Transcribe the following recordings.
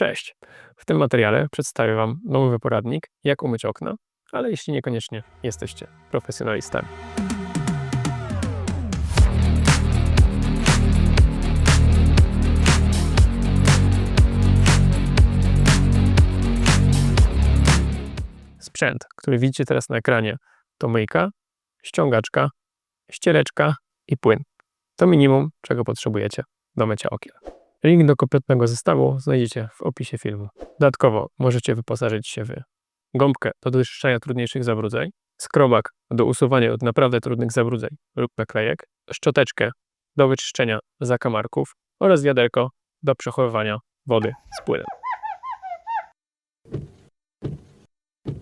Cześć! W tym materiale przedstawię Wam nowy poradnik, jak umyć okna, ale jeśli niekoniecznie jesteście profesjonalistami. Sprzęt, który widzicie teraz na ekranie, to myjka, ściągaczka, ściereczka i płyn. To minimum, czego potrzebujecie do mycia okien. Link do kompletnego zestawu znajdziecie w opisie filmu. Dodatkowo możecie wyposażyć się w gąbkę do doczyszczania trudniejszych zabrudzeń, skrobak do usuwania od naprawdę trudnych zabrudzeń lub naklejek, szczoteczkę do wyczyszczenia zakamarków oraz wiaderko do przechowywania wody z płynem.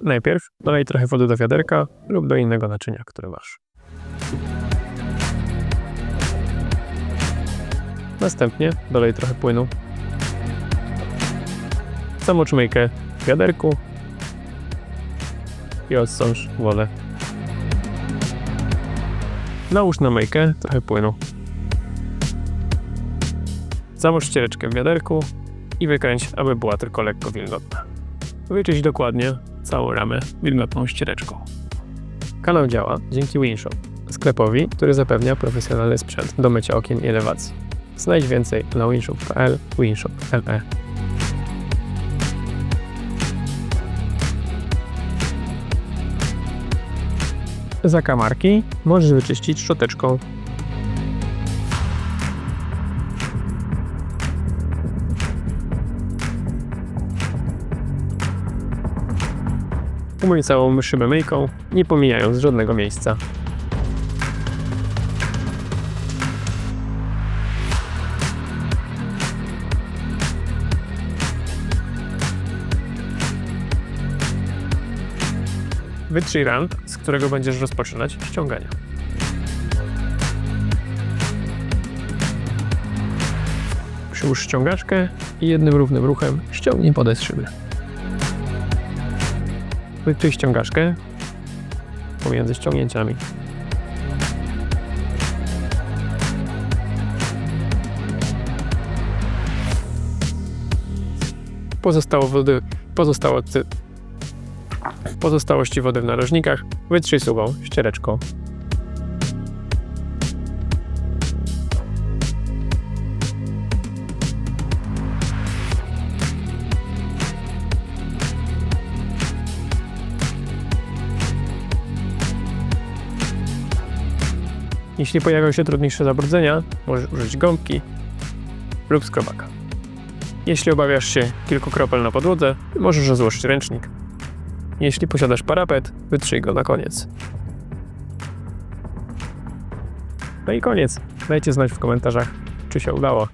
Najpierw dolej trochę wody do wiaderka lub do innego naczynia, które masz. Następnie dolej trochę płynu. Zamocz myjkę w wiaderku i odsącz wodę. Nałóż na myjkę trochę płynu. Zamocz ściereczkę w wiaderku i wykręć, aby była tylko lekko wilgotna. Wyczyść dokładnie całą ramę wilgotną ściereczką. Kanał działa dzięki Winshop, sklepowi, który zapewnia profesjonalny sprzęt do mycia okien i elewacji. Znajdź więcej na winshop.pl, winshop.me. Zakamarki możesz wyczyścić szczoteczką. Umyj całą szybę myjką, nie pomijając żadnego miejsca. Wytrzyj rand, z którego będziesz rozpoczynać ściąganie. Przyłóż ściągaczkę i jednym równym ruchem ściągnij podaj z szyby. Wytrzyj ściągaczkę pomiędzy ściągnięciami. Pozostało wody, pozostało pozostałości wody w narożnikach wytrzyj suwą ściereczką. Jeśli pojawią się trudniejsze zabrudzenia, możesz użyć gąbki lub skrobaka. Jeśli obawiasz się kilku kropel na podłodze, możesz rozłożyć ręcznik jeśli posiadasz parapet, wytrzyj go na koniec. No i koniec. Dajcie znać w komentarzach, czy się udało.